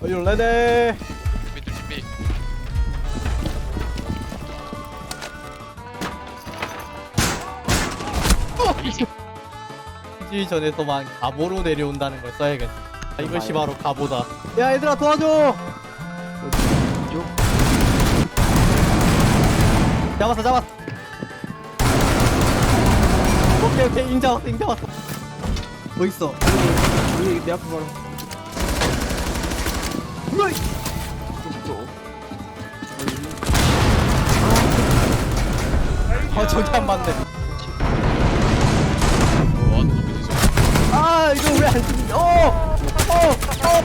Are you ready? 준비 또 준비 시전에서만 갑오로 내려온다는 걸 써야겠네. 아, 이것이 바로 갑오다. 야 얘들아 도와줘. 잡았어 잡았어. 오케이 오케이 잉 잡았어 잉 잡았어. 뭐 있어? 여기 내 앞에 바로! 아 저기 안 맞네. 아 이거 왜안? 어! 어! 어!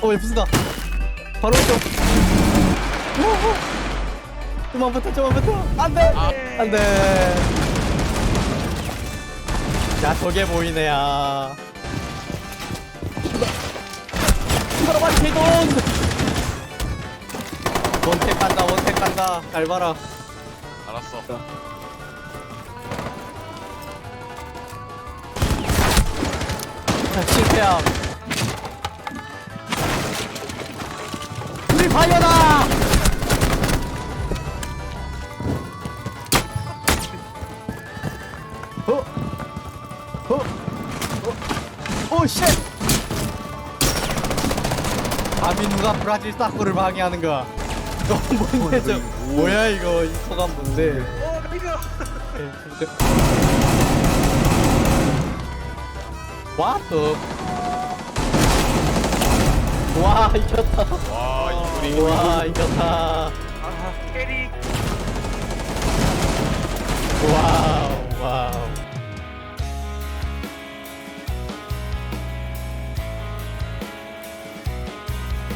어, 왜 부수다? 바로 오죠. 좀만 버텨, 좀만 버텨. 안 돼! 아. 안 돼! 야, 저게 보이네, 야. 이거라, 맞지, 돈! 원택 간다 원택 간다 잘 봐라 알았어 자, 실패함 우리 바이오다 오쉣! 아비 누가 브라질 사쿠를 방해하는 거야 너무 뭐야 뭐야 이거 이 소감 뭔데? 어 나이가 예, 와또. 와 이겼다. 와 이분이. 와 이겼다. 아 캐릭 와.